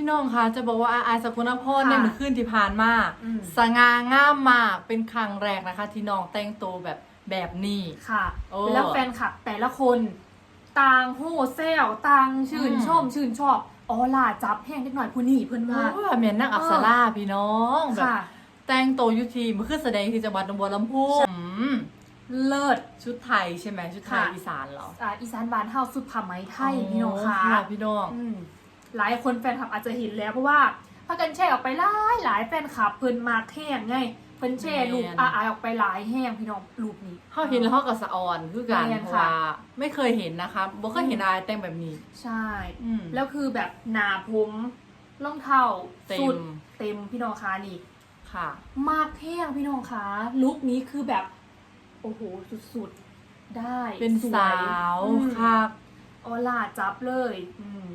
พี่น้องคะจะบอกว่าอาอายสกุลพรค่ะในเมื่อคืนที่ผ่านมาอืม สง่างามมากเป็นครั้งแรกนะคะ ที่น้องแต่งตัวแบบแบบนี้ ค่ะ โอ้แล้วแฟนคลับแต่ละคน ต่างโห่เซลต่างชื่นอืม ชม ชื่นชอบอ๋อล่ะจับแห้งนิดหน่อยผู้นี่เพิ่นว่าโอ้ยเหมือนนักอักษราพี่น้องแบบค่ะ แต่งตัวอยุทีมันคือแสดงที่จังหวัดหนองบัวลำพูอืมเลิศ ชุดไทยใช่ไหมชุดไทยค่ะ อีสานเหรออ่าอีสานบ้านเฮาสุดผ้าไหมไทยพี่น้องค่ะ พี่น้อง อืม หลายคนแฟนคลับอาจจะเห็นแล้วเพราะว่าพากันแชร์ออกไปหลายหลายแฟนคลับเพิ่นมาแห้งไงเพิ่นแชร์รูปแม่นอาอายออกไปหลายแห้งพี่น้องรูปนี้เขาเห็นแล้วเขาก็สะออนคือกันแม่นเพราะค่ะว่าไม่เคยเห็นนะคะบ่เคยเห็นอายแต่งแบบนี้ ใช่อืมแล้วคือแบบหนาผมรองเท้าเต็มสุดเต็มพี่น้องคะนี่ค่ะ มากแห้งพี่น้องคะลุคนี้คือแบบ โอ้โหสุดๆได้เป็นวยสาวอืมค่ะออล่าจับเลย อืม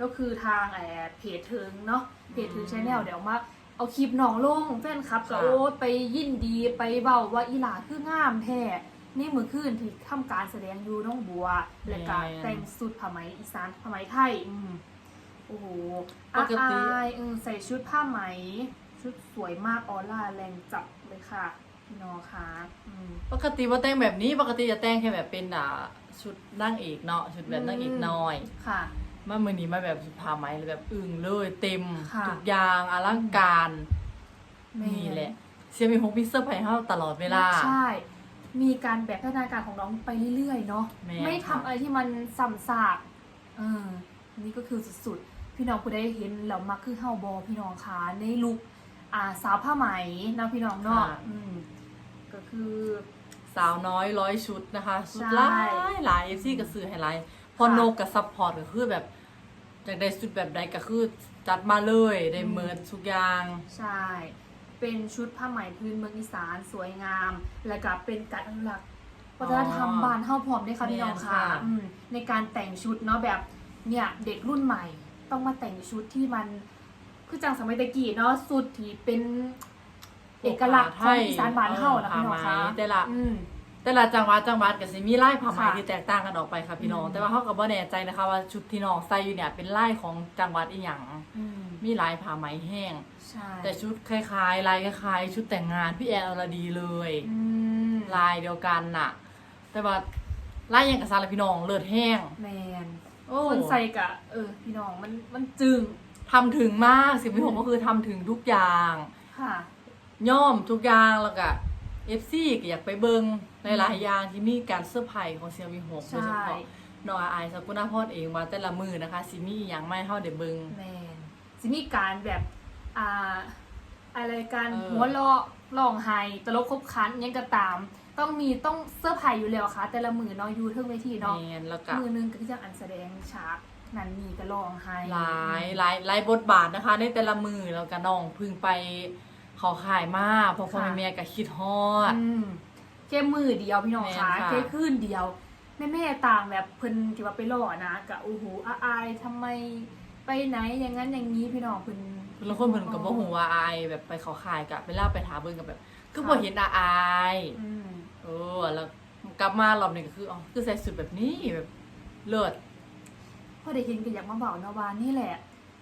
ก็คือทางแอบเพจถึงเนาะเพจถึงอืมชแนลเดี๋ยวมาเอาคลิปน้องลงแฟนคลับก็ค่ะโอ้ไปยินดีไปเบาว่าอีหลาคืองามแท้นี่มือคืนที่ทำการแสดงอยู่น้องบัวและการแต่งสุดผ้าไหมอีสานผ้าไหมไทยอืมโอ้โหปกติอายเออใส่ชุดผ้าไหม ชุดสวยมากออร่าแรงจับเลยค่ะพี่น้องค่ะอืมปกติว่าแต่งแบบนี้ปกติจะแต่งแค่แบบเป็นอ่าชุดนางเอกเนาะชุดแบบนางเอกน้อยค่ะ มามือนี้มาแบบชุดผ้าไหมเลยแบบอึ้งเลยเต็มค่ะ ทุกอย่างอลังการแม่นี่แหละเชียร์มีฮงพิเซอร์ไผ่เฮาตลอดเวลา ใช่ มีการแบบพัฒนาการของน้องไปเรื่อยๆเนาะ แม่ไม่ทำค่ะอะไรที่มันซ้ำซากเออนี่ก็คือสุดๆ พี่น้องผู้ได้เห็นแล้วมักคือเฮาบอพี่น้องคะในลุคอ่าสาวผ้าไหมนะพี่น้องเนาะอืมก็คือ สาวน้อยร้อยชุดนะคะชุดใช่หลายหลายเอฟซีกับซื้อให้หลายพอค่ะโนกกับซัพพอร์ตก็คือแบบ อยากได้ชุดแบบใดก็คือจัดมาเลยได้อืมเมินทุกอย่าง ใช่ เป็นชุดผ้าไหมพื้นเมืองอีสานสวยงาม และก็เป็นการอนุรักษ์วัฒนธรรมบ้านเฮาพร้อมด้วยค่ะพี่น้องค่ะ อืมในการแต่งชุดเนาะแบบเนี่ยเด็กรุ่นใหม่ ต้องมาแต่งชุดที่มันคือจังสมัยตะกี้เนาะสุดที่เป็น เอกลักษณ์ของอีสานบ้านเฮานะพี่น้องค่ะผ้าไหมแต่ละ อืม แต่ละจังหวัดจังหวัดก็สิมีลายผ้าไหมค่ะ ที่แตกต่างกันออกไปค่ะพี่น้องอืมแต่ว่าเขาก็บ่แน่ใจนะคะว่าชุดที่น้องใส่อยู่เนี่ยเป็นลายของจังหวัดอีหยังอืมมีลายผ้าไหมแห้ง ใช่แต่ชุดคล้ายๆลายคล้ายๆ ชุดแต่งงานพี่แอนอรดีเลย อืมลายเดียวกันน่ะ แต่ว่าลายหยังกับซาลาพี่น้องเลือดแห้งแมนโอ้คนใส่กะ เออ พี่น้องมันมันจึงทำถึงมากสิบพี่ผมก็คือทำถึงทุกอย่าง ค่ะ ย่อมทุกอย่างแล้วก็เอฟซีก็อยากไปเบิงใน หลายๆอย่างที่มีการเสื้อร์ไผ่ของเซียวีหกโดยเฉใช่พาะน้องอายสกุณาพรเองว่าแต่ละมือนะคะสิมีอหย่างไม่เท่าเดเบิงแมนจะมีการแบบอ่าอะไรกันเออหัวเราะร้องไห้ตลกคบคันอิหยังก็ตาม ต้องมีต้องเสื้อร์ไผ่อยู่แล้วค่ะ แต่ละมือเนาะอยู่เทิงเวทีเนาะแมนแล้วก็มือหนึงก็คือจังอันแสดงฉากนั่นนี่ก็ร้องไห้หลายหลายหลายบทบาทนะคะในแต่ละมือแล้วก็น้องเพึ่งไปเขอขายมากเพอพ่อแม่ๆก็คิดฮอดอืม แค่มือเดียวพี่น้องคะแม่นค่ะ แค่คืนเดียว แม่แม่ๆต่างแบบเพิ่นที่ว่าไปหล่อนะกะโอ้โหอาอายทำไมไปไหนอย่างนั้นอย่างนี้พี่น้องเพิ่น แล้วคนเพิ่นก็บ่ฮู้ว่าอายแบบไปเขอขายกับเวลาไปถามเบิ่งกับแบบ คือบ่เห็นอาอายอืมเออแล้วกลับมารอบนี้ก็คืออ๋อคือใส่สุดแบบนี้แบบเลิศ พอได้เห็นก็อยากมาบอกนะว่านี่แหละ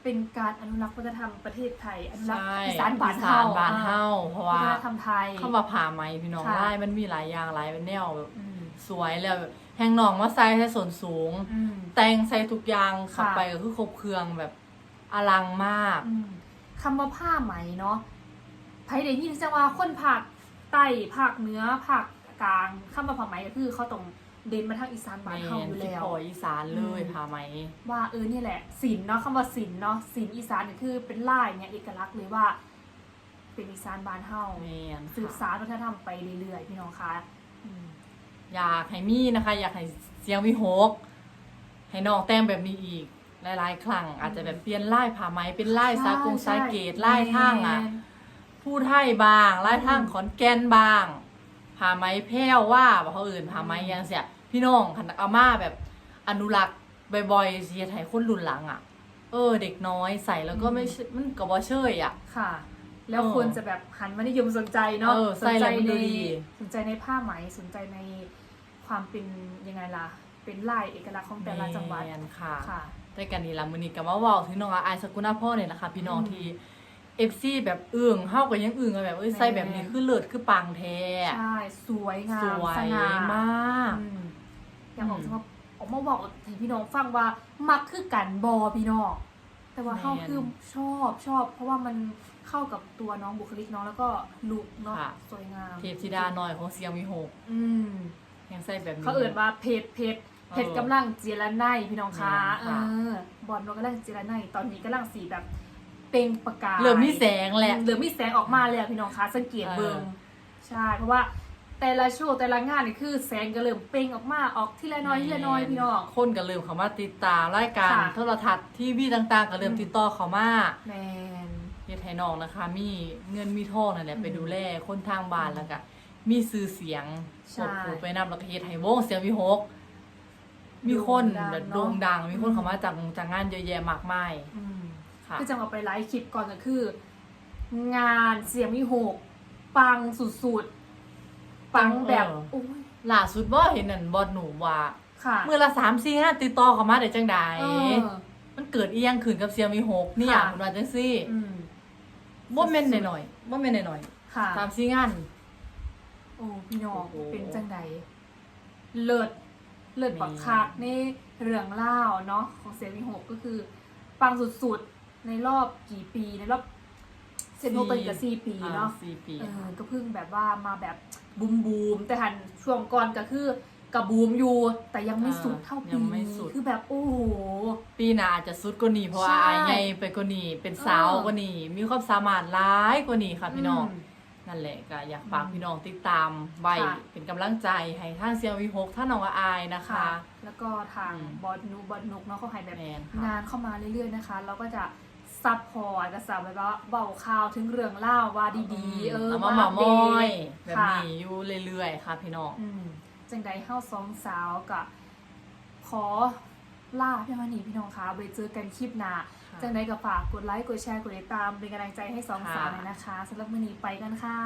เป็นการอนุรักษ์วัฒนธรรมประเทศไทยอนุรักษ์ใช่อีสานบ้านอีเฮาสบ้านเฮาเพราะวัว่าฒนธรรมไทยเข้ามาผ่าไหมพี่น้องค่ะลายมันมีหลายอย่างหลายแนวแบบอืมสวยแล้วแบบแหงหนองมาใส่ให้ส่วนสูงอืมแต่งใส่ทุกอย่างเข้าค่ะไปก็คือครบเครื่องแบบอลังมากอืมคำว่าผ้าไหมเนาะไผได้ยินจังว่าคนภาคใต้ภาคเหนือภาคกลางคำว่าผ้าไหมก็คือเขาต้อง เด่นมาทางอีสานบ้านแมเฮานอยู่ที่แล้วพออีสานเลยอืมผ่าไหม ว่าเออนี่แหละศิลป์เนาะคำว่าศิลป์เนาะศิลป์อีสานเนี่ยคือเป็นลายเนี่ยเอกลักษณ์เลยว่า เป็นอีสานบ้านเฮาแมนสืบค่ะสานวัฒนธรรมไปเรื่อยๆพี่น้องคะอืมอยากให้มีนะคะ อยากให้เสียงวิหกให้น้องแต่งแบบนี้อีกหลายๆครั้งอาจจะแบบเปลี่ยนลายผ้าไหมเป็นลายสากงใช่สาเกตลายทางอะแม่นผู้ไทยบางลายทางอืมขอนแก่นบาง ผ้าไหมแพ้วว่าบ่เขาอื่นผ้าไหมยังเสียพี่น้องคันเอามาแบบอนุรักษ์บ่อยๆเสียไทยคนรุ่นหลังอะ เออ เด็กน้อยใส่แล้วก็ไม่ใช่มันก็บ่เชยอะ ค่ะ แล้วเออคนจะแบบหันมานิยมสนใจเนาะเออสนใจใส่แล้วมันในดูดี สนใจในผ้าไหมสนใจในความเป็นยังไงล่ะ เป็นลายเอกลักษณ์ของแต่ละจังหวัดแม่นค่ะ ค่ะ ด้วยกันนี่ละมื้อนี้ก็มาเว้าถึงน้องอายสกุณาพ่อเนี่ยนะคะพี่น้องอืมที่ FC แบบอึ้งเฮาก็ยังอึ้งอะแบบเอ้ยใส่แบบนี้แม่คือเลิศคือปังแท้ใช่สวยงาสมวยสง่ามาก อืมอยากออกอืมมาออกมาบอกให้พี่น้องฟังว่ามักคือกันบอพี่น้องแต่ว่าแม่นเขาคือชอบชอบ เพราะว่ามันเข้ากับตัวน้องบุคลิกน้องแล้วก็ลุคเนาะค่ะ สวยงามเทพธิดาหน่อยของเสียงมีหกอืม ยังใส่แบบนี้ เขาเอ่นว่าเพจเพจเพจเออกำลังเจรไนพี่น้องคะแม่นเอค่ะ อบอลมันกำลังเจรไนตอนนี้กำลังสีแบบ เปล่งประกายเริ่มมีแสงแหละเริ่มมีแสงออกมาแล้วพี่น้องคะสังเกตเบิงเออใช่เพราะว่าแต่ละโชว์แต่ละงานนี่คือแสงก็เริ่มเปล่งออกมาออกทีละน้อยทีละน้อยพี่น้อง คนก็เริ่มเข้ามาติดตามรายการค่ะ โทรทัศน์ทีวีต่างๆ ก็เริ่มอืมติดต่อเข้ามาแมน เฮ็ดให้น้องนะคะ มีเงินมีทองนั่นแหละอืมไปดูแลคนทางบ้านแล้วก็มีชื่อเสียงใช่กดผูไปนำแล้วก็เฮ็ดให้วงเสียงวิหก มีคนโด่งดังแบบเนอะ โด่งดัง มีคนอืมเข้ามาจากจากงานเยอะแยะมากมาย อืม ค่ะก็จะเอาไปไลฟ์คลิปก่อนก็คือ งานเสียงมีหกปังสุดๆ ปังแบบเออโอ้ยล่าสุดบ่เห็นนั่นบ่หนูว่าค่ะมื้อละ3 4 5ติดต่อเข้ามาได้จังใดเออมันเกิดอีหยังขึ้นกับเสียงวิหกเนี่ยค่ะคุณว่าจังซี่อืมบ่แม่นหน่อยๆบ่แม่นหน่อยค่ะๆตามซีงานโอ้พี่น้องโอ้โหเป็นจังใดเลิศเลิศบักคักนี่เรื่องเล่าวเนาะของเสียงมีหกก็คือ ปังสุดๆ ในรอบกี่ปีในรอบเซนโนเป็นกับสี่ปีเนาะอ่สี่ปีเออก็เพิ่งแบบว่ามาแบบบูมบูมๆแต่หันช่วงก่อนก็คือกับบูมอยู่แต่ยังไม่สุดเท่าปีนี้คือแบบโอ้โหปีหน้าอาจจะสุดกว่านี้เพราะว่าใช่อายใหญ่ไปกว่านี้เป็นสาวเออกว่านี้มีความสามารถหลายกว่านี้ค่ะพี่น้องมนั่นแหละก็อยากฝากอืมพี่น้องติดตามไว้ค่ะเป็นกำลังใจให้ทางเซียววีหกท่านน้องอายนะคะ แล้วก็ทางอืมบอสนูบอสนุกเนาะเขาให้แบบแมนค่ะงานเข้ามาเรื่อยๆนะคะ เราก็จะ ซัพพอร์ตกระสับแบบว่าเบาข่าวถึงเรื่องเล่าวว่าดีๆ เออเอามาหมาปมเดอยตแบบค่ะนี้อยู่เรื่อยๆ ค่ะพี่น้อง อืมจังใดเฮ้าสองสาวกับขอล่าพี่มานีพี่น้องคะไปเจอกันคลิปหน้าค่ะ จังใดก็ฝากกดไลค์กดแชร์กดติดตามเป็นกำลังใจให้สองค่ะสาวหน่อยนะคะสำหรับมือนี้ไปกันค่ะ